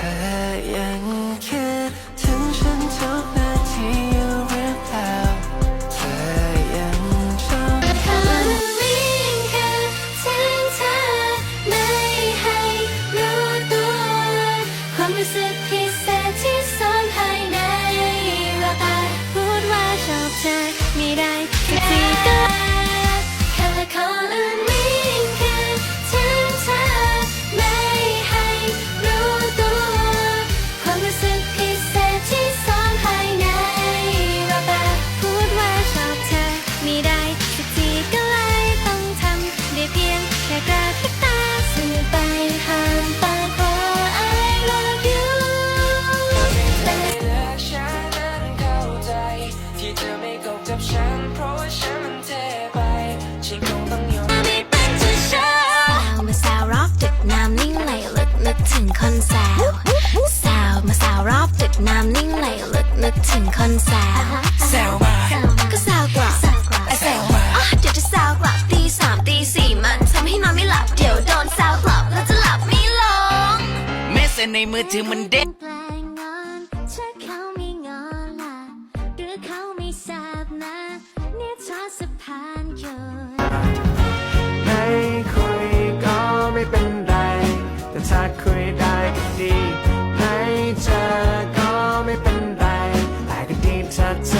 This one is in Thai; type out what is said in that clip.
ธอยังคิดถึงฉันทุกนาทีอยู่หรือเปล่าเธอยังชอบคนนี้คือถึงเธอไม่ให้รู้ตัวความรู้สึกพิเศ น้ำนิ่งไหลลึกนึกถึงคนสาวสาวมาสาวรอบดึกน้ำนิ่งไหลลึกนึกถึงคนสาวแซวมาก็สาวกลับอะแซวมาอะเดี๋ยวจะสาวกลับตีสามตีสี่มันทำให้นอนไม่หลับเดี๋ยวโดนสาวกลับแล้วจะหลับไม่ลงเมสเซจในมือถือมันเด้งแปลงงอนถ้าเขาไม่งอนล่ะหรือเขาไม่ทราบนะเนี่ยทอดสะพานอยู่ ถ้าคุยได้ก็ดีไม่เจอก็ไม่เป็นไรแต่ก็ดีถ้าเธอ